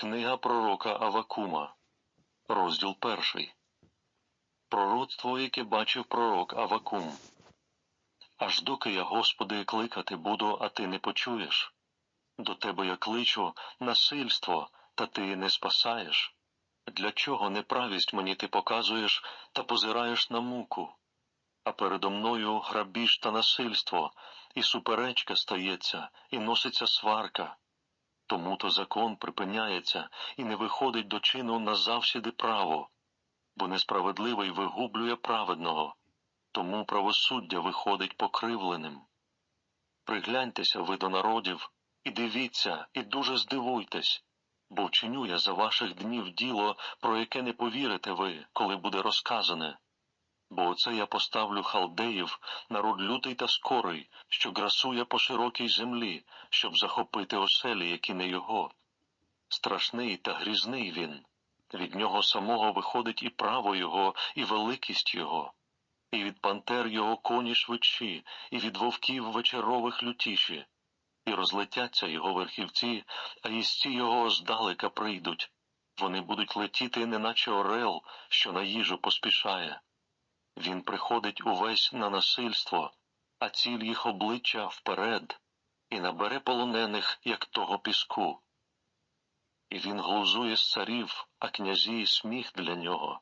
Книга пророка Авакума, розділ перший. Пророцтво, яке бачив пророк Авакум. Аж доки я, Господи, кликати буду, а ти не почуєш. До тебе я кличу насильство, та ти не спасаєш. Для чого неправість мені ти показуєш та позираєш на муку? А передо мною грабіж та насильство, і суперечка стається, і носиться сварка. Тому то закон припиняється і не виходить до чину назавсіди право, бо несправедливий вигублює праведного, тому правосуддя виходить покривленим. Пригляньтеся ви до народів, і дивіться, і дуже здивуйтесь, бо вчиню я за ваших днів діло, про яке не повірите ви, коли буде розказане. Бо оце я поставлю халдеїв, народ лютий та скорий, що грасує по широкій землі, щоб захопити оселі, які не його. Страшний та грізний він. Від нього самого виходить і право його, і великість його, і від пантер його коні швидші, і від вовків вечерових лютіші, і розлетяться його верхівці, а їсці його здалека прийдуть. Вони будуть летіти, неначе орел, що на їжу поспішає. Він приходить увесь на насильство, а ціль їх обличчя вперед, і набере полонених, як того піску. І він глузує з царів, а князі сміх для нього.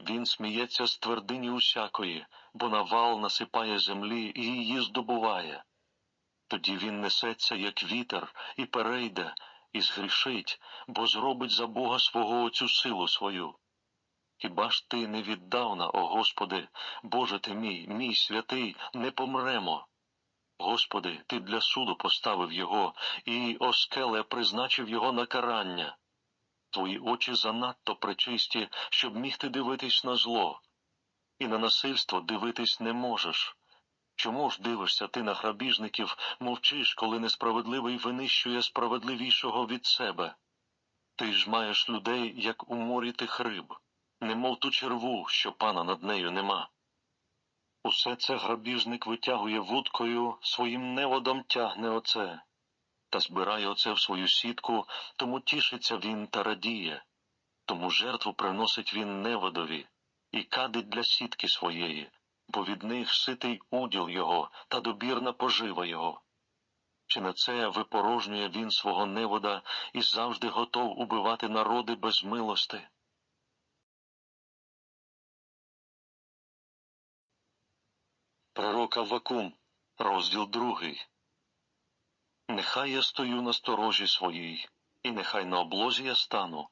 Він сміється з твердині усякої, бо навал насипає землі і її здобуває. Тоді він несеться, як вітер, і перейде, і згрішить, бо зробить за Бога свого оцю силу свою. Хіба ж ти не віддавна, о Господи, Боже ти мій, мій святий, не помремо. Господи, ти для суду поставив його, і, о скеле, призначив його на карання. Твої очі занадто пречисті, щоб міг ти дивитись на зло, і на насильство дивитись не можеш. Чому ж дивишся ти на грабіжників, мовчиш, коли несправедливий винищує справедливішого від себе? Ти ж маєш людей, як у морі тих риб немов ту черву, що пана над нею нема. Усе це грабіжник витягує вудкою, своїм неводом тягне оце, та збирає оце в свою сітку, тому тішиться він та радіє, тому жертву приносить він неводові і кадить для сітки своєї, бо від них ситий уділ його та добірна пожива його. Чи на це випорожнює він свого невода і завжди готов убивати народи без милости? Пророк Аввакум, розділ другий. Нехай я стою на сторожі своїй, і нехай на облозі я стану,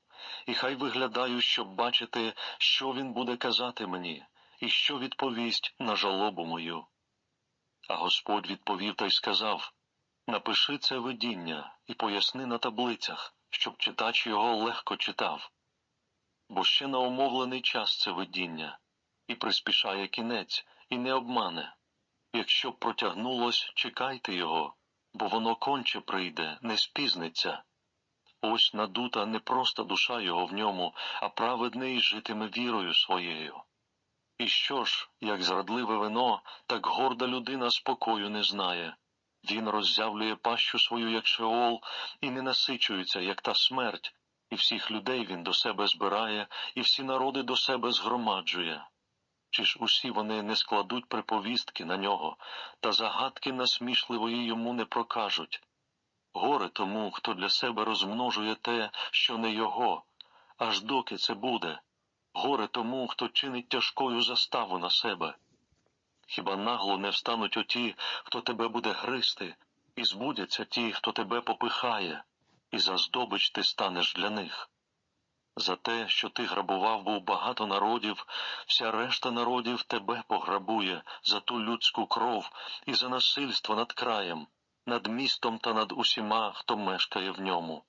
і хай виглядаю, щоб бачити, що він буде казати мені, і що відповість на жалобу мою. А Господь відповів та й сказав Напиши це видіння і поясни на таблицях, щоб читач його легко читав. Бо ще на умовлений час це видіння, і приспішає кінець, і не обмане. Якщо протягнулось, чекайте його, бо воно конче прийде, не спізниться. Ось надута не просто душа його в ньому, а праведний житиме вірою своєю. І що ж, як зрадливе вино, так горда людина спокою не знає. Він роззявлює пащу свою, як шеол, і не насичується, як та смерть, і всіх людей він до себе збирає, і всі народи до себе згромаджує. Чи ж усі вони не складуть приповістки на нього, та загадки насмішливої йому не прокажуть? Горе тому, хто для себе розмножує те, що не його, аж доки це буде, горе тому, хто чинить тяжкою заставу на себе. Хіба нагло не встануть оті, хто тебе буде гризти, і збудяться ті, хто тебе попихає, і за здобич ти станеш для них. За те, що ти грабував був багато народів, вся решта народів тебе пограбує за ту людську кров і за насильство над краєм, над містом та над усіма, хто мешкає в ньому.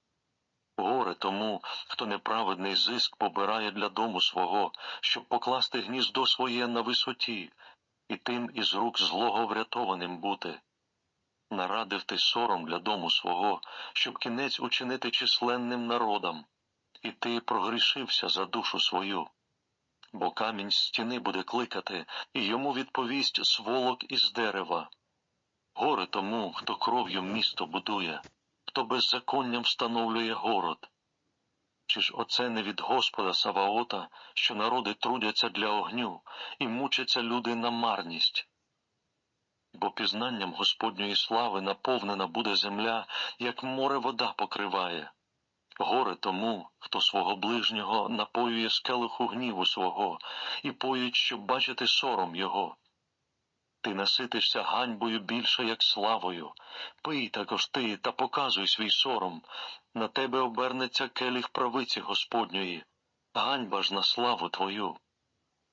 Горе тому, хто неправедний зиск побирає для дому свого, щоб покласти гніздо своє на висоті, і тим із рук злого врятованим бути. Нарадив ти сором для дому свого, щоб кінець учинити численним народам і ти прогрішився за душу свою. Бо камінь з стіни буде кликати, і йому відповість сволок із дерева. Горе тому, хто кров'ю місто будує, хто беззаконням встановлює город. Чи ж оце не від Господа Саваота, що народи трудяться для огню, і мучаться люди на марність? Бо пізнанням Господньої слави наповнена буде земля, як море вода покриває. Горе тому, хто свого ближнього напоює з келиху гніву свого і поїть, щоб бачити сором його. Ти наситишся ганьбою більше, як славою. Пий також ти та показуй свій сором. На тебе обернеться келіх правиці Господньої, ганьба ж на славу твою.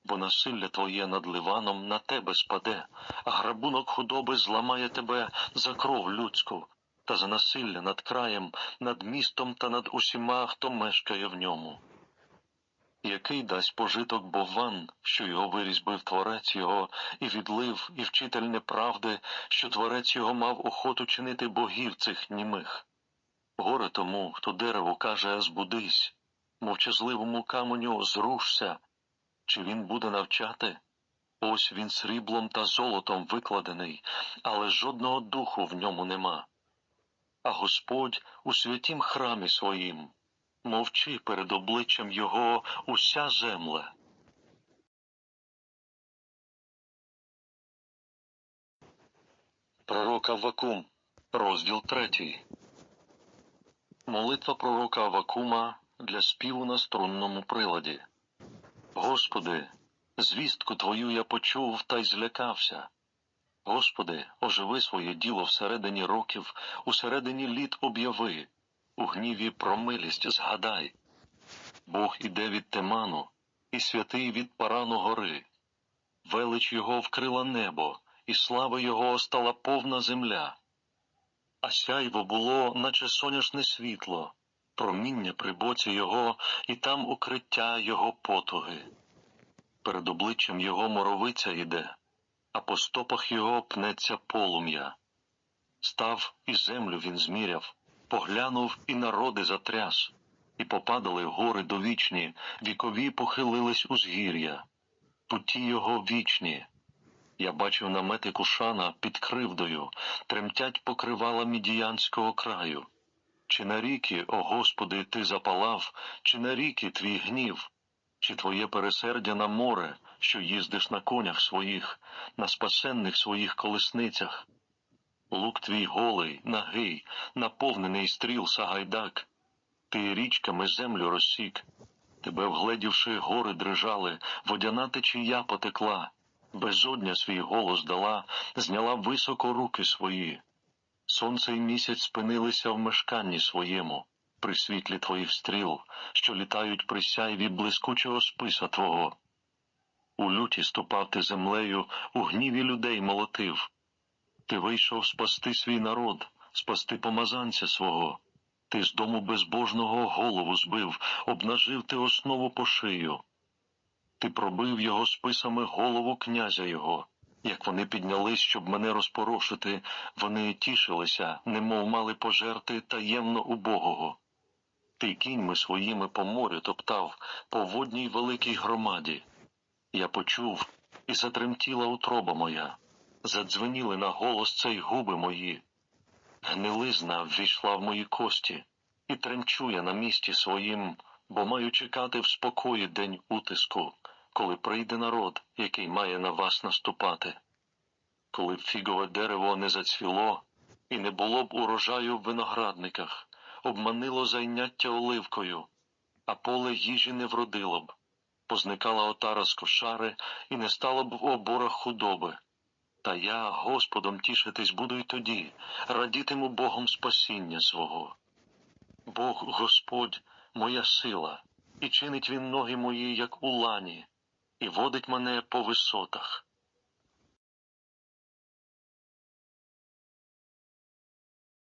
Бо насилля твоє над ливаном на тебе спаде, а грабунок худоби зламає тебе за кров людську, та за насилля над краєм, над містом та над усіма, хто мешкає в ньому. Який дасть пожиток Бован, що його вирізбив творець його, і відлив, і вчитель неправди, що творець його мав охоту чинити богів цих німих. Горе тому, хто дерево каже збудись, мовчазливому каменю зрушся, чи він буде навчати? Ось він сріблом та золотом викладений, але жодного духу в ньому нема. А Господь у святім храмі своїм мовчи перед обличчям його уся земля. Пророк Аввакум, розділ третій. Молитва пророка Авакума для співу на струнному приладі. Господи, звістку Твою я почув та й злякався. Господи, оживи своє діло всередині років, усередині літ об'яви, у гніві про милість згадай. Бог іде від Теману, і святий від Парану гори. Велич його вкрила небо, і слава його стала повна земля. А сяйво було, наче соняшне світло, проміння при боці його, і там укриття його потуги. Перед обличчям його моровиця йде, а по стопах його пнеться полум'я. Став і землю він зміряв, поглянув і народи затряс, і попадали гори довічні, вікові похилились узгір'я, путі його вічні. Я бачив намети кушана під кривдою, тремтять покривала мідіянського краю. Чи на ріки, о Господи, ти запалав, чи на ріки твій гнів, чи твоє пересердя на море, що їздиш на конях своїх, на спасенних своїх колесницях? Лук твій голий, нагий, наповнений стріл сагайдак, ти річками землю розсік. Тебе, вгледівши, гори дрижали, водяна течія потекла, безодня свій голос дала, зняла високо руки свої. Сонце й місяць спинилися в мешканні своєму, при світлі твоїх стріл, що літають при сяйві блискучого списа Твого. У люті ступав ти землею, у гніві людей молотив. Ти вийшов спасти свій народ, спасти помазанця свого. Ти з дому безбожного голову збив, обнажив ти основу по шию. Ти пробив його списами голову князя його. Як вони піднялись, щоб мене розпорошити, вони тішилися, немов мали пожерти таємно убогого. Ти кіньми своїми по морю топтав, по водній великій громаді. Я почув, і затремтіла утроба моя, задзвеніли на голос цей губи мої. Гнилизна ввійшла в мої кості, і тремчу я на місці своїм, бо маю чекати в спокої день утиску, коли прийде народ, який має на вас наступати. Коли б фігове дерево не зацвіло, і не було б урожаю в виноградниках, обманило зайняття оливкою, а поле їжі не вродило б, позникала отара з кошари, і не стало б в оборах худоби. Та я Господом тішитись буду й тоді, радітиму Богом спасіння свого. Бог Господь моя сила, і чинить він ноги мої, як у лані, і водить мене по висотах.